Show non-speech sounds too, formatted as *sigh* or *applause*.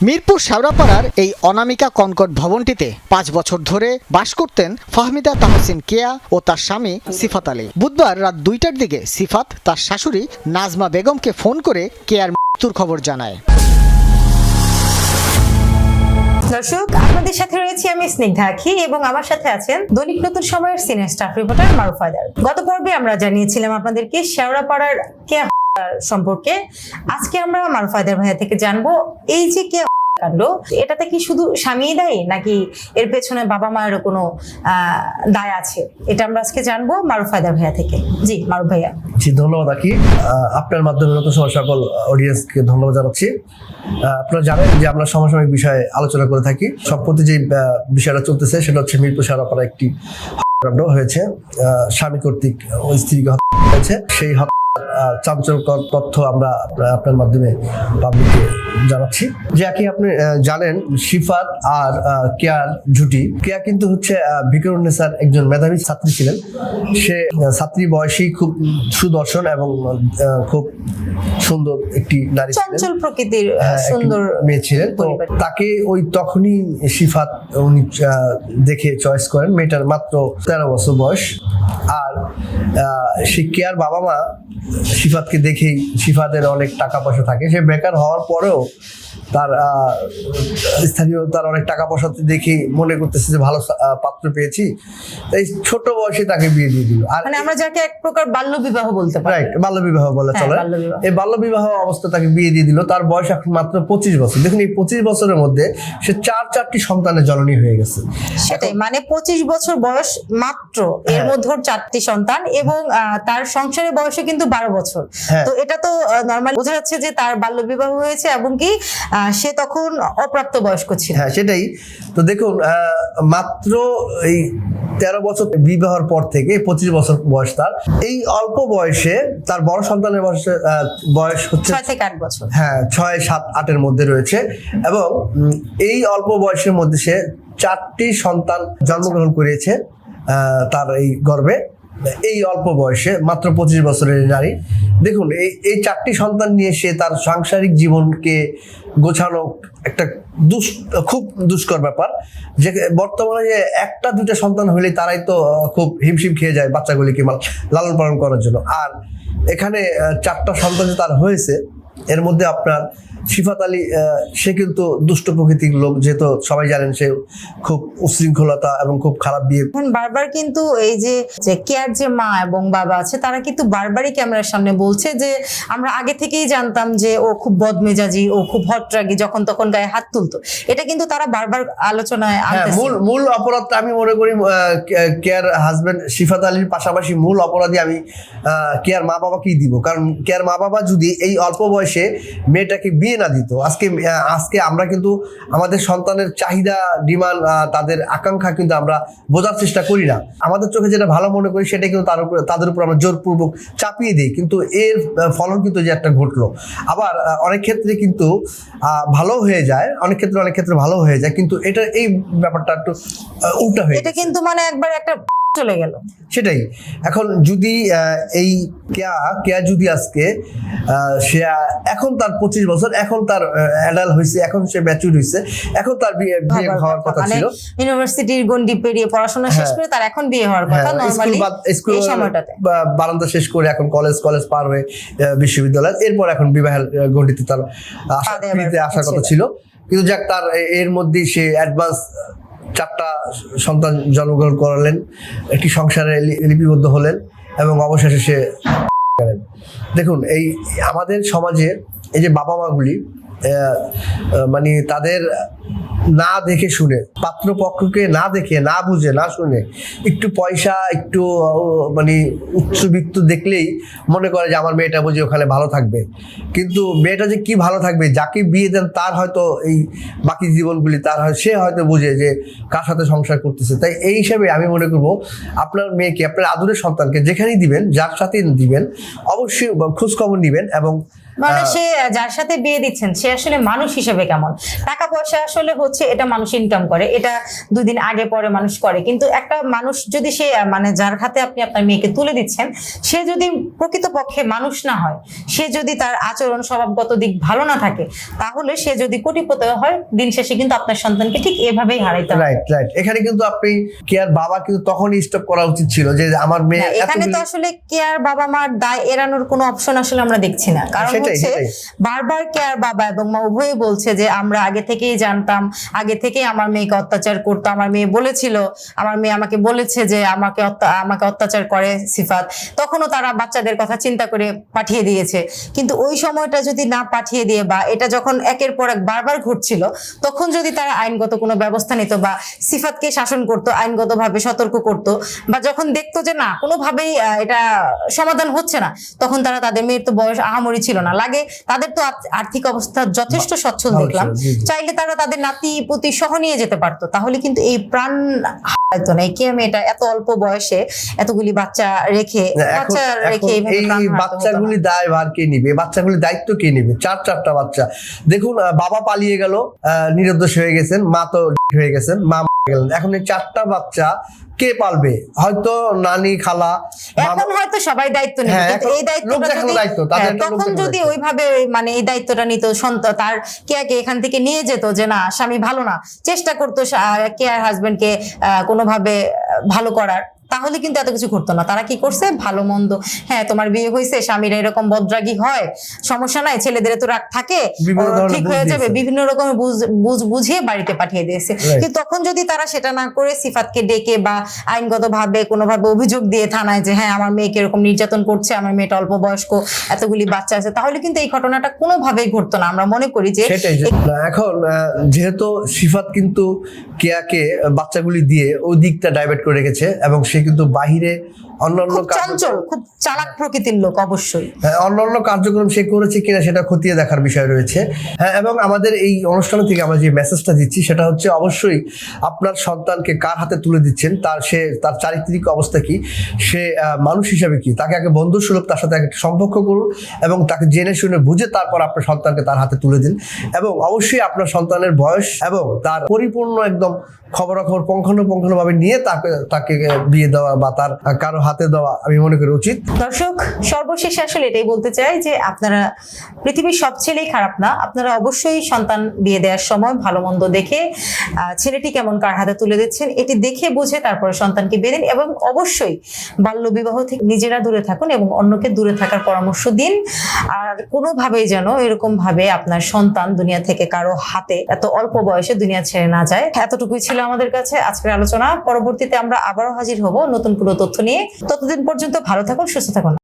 মিরপুর শেওড়াপাড়ার এই অনামিকা কনকট ভবনটিতে পাঁচ বছর ধরে বাস করতেন ফাহমিদা তাহসিন কেয়া ও তার স্বামী সিফাত আলী। বুধবার রাত দুইটার দিকে সিফাত, তার শাশুড়ি নাজমা বেগমকে ফোন করে কেয়ার মৃত্যুর খবর জানায়। দর্শক, আপনাদের সাথে রয়েছি আমি স্নিগ্ধা আখি এবং আমার সাথে আছেন দৈনিক নতুন সময়ের senior staff reporter Maruf Haider. গত পর্বে আমরা জানিয়েছিলাম আপনাদেরকে শেওড়াপাড়ার কে সম্পর্কে। আজকে আমরা মারুফ ভাইয়া থেকে জানব, এই যে কে কাণ্ড, এটাতে কি শুধু স্বামী দায়ী নাকি এর পেছনে বাবা মায়েরও কোনো দায় আছে? এটা আমরা আজকে জানব মারুফ হায়দার ভাইয়া থেকে। জি, মারুফ ভাইয়া। জি, ধন্যবাদ আকি। আপনার মাধ্যমে নতুন সকল অডিয়েন্সকে ধন্যবাদ জানাচ্ছি। আপনারা জানেন যে আমরা সমসাময়িক বিষয়ে আলোচনা করে থাকি। সম্প্রতি যে বিষয়টা চলতেছে, সেটা হচ্ছে মিরপুর সারাপাড়া একটি হত্যাকাণ্ড হয়েছে। স্বামী কর্তৃক ওই স্ত্রীকে হত্যা হয়েছে। সেই হত্যা চাঞ্চল্যকর তথ্য আমরা আপনার- মাধ্যমে পাবলিককে জানাচ্ছি। যে কি আপনি জানেন শিফাত আর কেয়ার জুটি। কেয়া কিন্তু হচ্ছে ভিকরুন্নেসার একজন মেধাবী ছাত্রী ছিলেন। সে ছাত্রী বয়সেই খুব সুদর্শন এবং খুব সুন্দর একটি নারী ছিলেন। চঞ্চল প্রকৃতির হ্যাঁ, সুন্দর মেয়ে ছিলেন। তো তাকে ওই তখনই শিফাত উনি দেখে চয়েস করেন। মেয়েটার মাত্র তেরো বছর বয়স। আর সে কেয়ার বাবা মা শিফাতকে দেখেই শিফাতের অনেক টাকা পয়সা থাকে। সে বেকার হওয়ার পরেও তার স্থানীয় তার অনেক টাকা পয়সা দেখেই মনে করতেছে যে ভালো পাত্র পেয়েছি। তাই ছোট বয়সে তাকে বিয়ে দিয়ে দিল। আর মানে আমরা যাকে এক প্রকার বাল্য বিবাহ বলতে পারি। রাইট বাল্য বিবাহ বলে হ্যাঁ, চলে। এই বাল্য বিবাহ অবস্থা তাকে বিয়ে দিয়ে দিল। তার বয়স এখন মাত্র পঁচিশ বছর। দেখুন এই পঁচিশ বছরের মধ্যে সে চার চারটি সন্তানের জননী হয়ে গেছে। সেটাই মানে পঁচিশ বছর বয়স মাত্র। এর হ্যাঁ। মধ্যে চারটি সন্তান এবং তার সংসারের বয়সে কিন্তু বারো বছর। হ্যাঁ। তো এটা তো নর্মাল বোঝা যাচ্ছে যে তার বাল্য বিবাহ হয়েছে এবং কি সে তখন অপ্রাপ্ত বয়স্ক ছিল। হ্যাঁ সেটাই। তো দেখুন মাত্র এই তেরো বছর বিবাহর পর থেকে পঁচিশ বছর বয়স তার এই অল্প বয়সে তার বড় সন্তানের বয়সে বয়স হচ্ছে ছয় থেকে আট বছর। হ্যাঁ ছয় সাত আটের মধ্যে রয়েছে এবং এই অল্প বয়সের মধ্যে সে চারটি সন্তান জন্মগ্রহণ করিয়েছে আহ, তার এই গর্ভে। এই অল্প বয়সে, মাত্র পঁচিশ বছরের নারী। দেখুন, এই এই চারটি সন্তান নিয়ে সে তার সাংসারিক জীবনকে গোছানো একটা দুষ, খুব দুষ্কর ব্যাপার। যে, বর্তমানে যে একটা দুটা সন্তান হলে তারাই তো খুব হিমশিম খেয়ে যায় বাচ্চাগুলিকে লালন পালন করার জন্য। আর এখানে চারটা সন্তান যে তার হয়েছে, এর মধ্যে আপনার শিফাত আলী সে কিন্তু দুষ্ট প্রকৃতির লোক যেহেতু সবাই জানেন সে খুব উশৃঙ্খলতা এবং খুব খারাপ বিয়ে। এখন বারবার কিন্তু এই যে যে কেয়ার যে মা এবং বাবা আছে তারা কিন্তু বারবারই ক্যামেরার সামনে বলছে যে আমরা আগে থেকেই জানতাম যে ও খুব বদমেজাজি ও খুব হটরাগি যখন তখন গায়ে হাত তুলতো। এটা কিন্তু তারা বারবার আলোচনায় হ্যাঁ মূল মূল অপরাধটা আমি মনে করি কেয়ার হাজবেন্ড শিফাত আলীর পাশাপাশি মূল অপরাধী আমি কেয়ার মা বাবাকেই দিব। কারণ কেয়ার মা বাবা যদি এই অল্প বয়সে মেয়েটাকে বিয়ে না দিত। আজকে আজকে আমরা কিন্তু আমাদের সন্তানের চাহিদা ডিমান্ড তাদের আকাঙ্ক্ষা কিন্তু আমরা বোঝার চেষ্টা করি না। আমাদের চোখে যেটা ভালো মনে করি সেটা কিন্তু তার উপর তাদের উপর আমরা জোরপূর্বক চাপিয়ে দিই। কিন্তু এর ফলন কিন্তু যে একটা ঘটলো। আবার অনেক ক্ষেত্রে কিন্তু ভালো হয়ে যায় অনেক ক্ষেত্রে অনেক ক্ষেত্রে ভালো হয়ে যায়। কিন্তু এটা এই ব্যাপারটা একটু উল্টা হয়ে এটা কিন্তু মানে একবার একটা চলে গেল। সেটাই। এখন যদি এই কেয়া কেয়া যদি আজকে সে এখন তার পঁচিশ বছর এখন তার অ্যাডাল্ট হয়েছে এখন সে ম্যাচুর হয়েছে এখন তার বিয়ে বিয়ে হওয়ার কথা মানে ছিল। ইউনিভার্সিটির গন্ডি পেরিয়ে পড়াশোনা শেষ হ্যাঁ। করে তার এখন বিয়ে হওয়ার কথা হ্যাঁ, স্কুল স্কুল এই সময়টাতে। বারান্দা শেষ করে এখন কলেজ কলেজ পার হয়ে বিশ্ববিদ্যালয় এরপর এখন বিবাহের আহ, গণ্ডিতে তার আশা আসার কথা ছিল। ছিল কিন্তু যাক তার এর মধ্যেই সে অ্যাডভান্স চারটা সন্তান জন্মগ্রহণ করালেন, একটি সংসারে লিপিবদ্ধ হলেন এবং অবশেষে সে দেখুন, এই আমাদের সমাজে এই যে বাবা মাগুলি মানে তাদের না দেখে শুনে, পাত্রপক্ষকে না দেখে, না বুঝে, না শুনে, একটু পয়সা, একটু মানে উচ্চবিত্ত দেখলেই মনে করে যে আমার মেয়েটা বুঝি ওখানে ভালো থাকবে। কিন্তু মেয়েটা যে কি ভালো থাকবে, যাকে বিয়ে দেন তার হয়তো এই বাকি জীবনগুলি, তার হয়, সে হয়তো বুঝে যে কার সাথে সংসার করতেছে। তাই এই হিসাবে আমি মনে করব, আপনার মেয়েকে, আপনার আদরের সন্তানকে যেখানেই দিবেন, যার সাথেই দিবেন, অবশ্যই খোঁজ খবর নিবেন এবং মানে সে যার সাথে বিয়ে দিচ্ছেন সে আসলে মানুষ হিসেবে কেমন? টাকা পয়সা আসলে হচ্ছে এটা মানুষ ইনকাম করে এটা দুই দিন আগে পরে মানুষ করে। কিন্তু একটা মানুষ যদি সে মানে যার হাতে আপনি আপনার মেয়েকে তুলে দিচ্ছেন সে যদি প্রকৃতপক্ষে মানুষ না হয় সে যদি তার আচরণ স্বভাবগত দিক ভালো না থাকে তাহলে সে যদি কোটিপতি হয় দিন শেষে কিন্তু আপনার সন্তানকে ঠিক এভাবেই হারাইতে রাইট রাইট এখানে কিন্তু আপনি কেয়ার বাবা কিন্তু তখনই স্টপ করা উচিত ছিল যে আমার মেয়ে এখানে তো আসলে কেয়ার বাবা মার দায় এড়ানোর কোনো অপশন আসলে আমরা দেখছি না। কারণ হচ্ছে। বারবার কেয়ার বাবা এবং মা উভয়ে বলছে যে আমরা আগে থেকেই জানতাম আগে থেকেই আমার মেয়েকে অত্যাচার করতো। আমার মেয়ে বলেছিল আমার মেয়ে আমাকে বলেছে যে আমাকে আমাকে অত্যাচার করে সিফাত। তখনও তারা বাচ্চাদের কথা চিন্তা করে পাঠিয়ে দিয়েছে। কিন্তু ওই সময়টা যদি না পাঠিয়ে দিয়ে বা এটা যখন একের পর এক বারবার ঘটছিল তখন যদি তারা আইনগত কোনো ব্যবস্থা নিত বা সিফাতকে শাসন করতো আইনগতভাবে সতর্ক করতো বা যখন দেখতো যে না কোনোভাবেই এটা সমাধান হচ্ছে না তখন তারা তাদের মেয়ের তো বয়স আহামরি ছিল না। লাগে। তাদের তো আর্থিক অবস্থা যথেষ্ট সচ্ছল ভালো দেখলাম। চাইলে তারা তাদের নাতি পুতি সহ নিয়ে যেতে পারতো। তাহলে কিন্তু এই প্রাণ কে এত অল্প বয়সে এতগুলি বাচ্চা রেখে বাচ্চা রেখে এই। বাচ্চাগুলি দায় ভার কে নিবে? বাচ্চাগুলি দায়িত্ব কে নিবে? চার চারটা বাচ্চা। দেখুন বাবা পালিয়ে গেল নিরুদ্দেশ হয়ে গেছেন মা তো *laughs* হয়ে গেছেন মা গেলেন। এখন এই চারটা বাচ্চা কে পালবে? হয়তো নানি খালা এখন হয়তো সবাই দায়িত্ব নেবে হ্যাঁ, কিন্তু এই দায়িত্বটা যদি হ্যাঁ, তখন যদি ওইভাবে মানে এই দায়িত্বটা নিত সন্তান তার কেয়াকে এখান থেকে নিয়ে যেত যে না স্বামী ভালো না চেষ্টা করতো কেয়ার হাজবেন্ডকে কোনোভাবে ভালো করার। তাহলে কিন্তু এত কিছু ঘটতো না। তারা কি করছে? ভালো মন্দ। হ্যাঁ তোমার বিয়ে হয়েছে স্বামীরা এরকম বদরাগী হয় সমস্যা নাই ছেলেদের তো রাগ থাকে ঠিক হয়ে যাবে বিভিন্ন রকমের বুঝ- বুঝ বুঝিয়ে বাড়িতে পাঠিয়ে দিয়েছে। কিন্তু তখন যদি তারা সেটা না করে সিফাতকে ডেকে বা আইনগত ভাবে কোনোভাবে অভিযোগ দিয়ে থানায় যে হ্যাঁ আমার মেয়েকে এরকম নির্যাতন করছে আমার মেয়েটা অল্প বয়স্ক এতগুলি বাচ্চা আছে তাহলে কিন্তু এই ঘটনাটা কোনোভাবেই ঘটতো না। আমরা মনে করি যে এখন যেহেতু সিফাত কিন্তু কেয়াকে বাচ্চাগুলি দিয়ে ওই দিকটা ডাইভার্ট করে রেখেছে এবং সে কিন্তু বাহিরে অন্যান্য চঞ্চল খুব চালাক প্রকৃতির লোক অবশ্যই। হ্যাঁ, অন্যান্য কার্যক্রম সে করেছে কিনা সেটা খতিয়ে দেখার বিষয় রয়েছে। হ্যাঁ এবং আমাদের এই অনুষ্ঠান থেকে আমরা যে মেসেজটা দিচ্ছি সেটা হচ্ছে অবশ্যই আপনার সন্তানকে কার হাতে তুলে দিচ্ছেন? তার সে তার চারিত্রিক অবস্থা কি? সে মানুষ হিসাবে কি? তাকে আগে বন্ধু সুলভ তার সাথে একটা সম্পর্ক করুন এবং তাকে জেনে শুনে বুঝে তারপর আপনার সন্তানকে তার হাতে তুলে দিন। এবং অবশ্যই আপনার সন্তানের বয়স এবং তার পরিপূর্ণ একদম খবরাখবর পঙ্খানুপঙ্খানু ভাবে নিয়ে তাকে তাকে বিয়ে দেওয়া বা তার কারও হাতে দেওয়া আমি মনে করি উচিত। দর্শক, সর্বশেষে আসলে এটাই বলতে চাই যে আপনারা পৃথিবীর সব ছেলেই খারাপ না, আপনারা অবশ্যই সন্তান বিয়ে দেওয়ার সময় ভালো মন্দ দেখে ছেলেটি কেমন কার হাতে তুলে দিচ্ছেন এটি দেখে বুঝে তারপরে সন্তানকে বিয়ে দিন এবং অবশ্যই বাল্য বিবাহ থেকে নিজেরা দূরে থাকুন এবং অন্যকে দূরে থাকার পরামর্শ দিন। আর কোনোভাবেই যেন এরকম ভাবে আপনার সন্তান দুনিয়া থেকে কারও হাতে এত অল্প বয়সে দুনিয়া ছেড়ে না যায়, এতটুকুই ছিল আমাদের কাছে আজকের আলোচনা। পরবর্তীতে আমরা আবারও হাজির হব নতুন কোনো তথ্য নিয়ে। ততদিন পর্যন্ত ভালো থাকুন, সুস্থ থাকুন।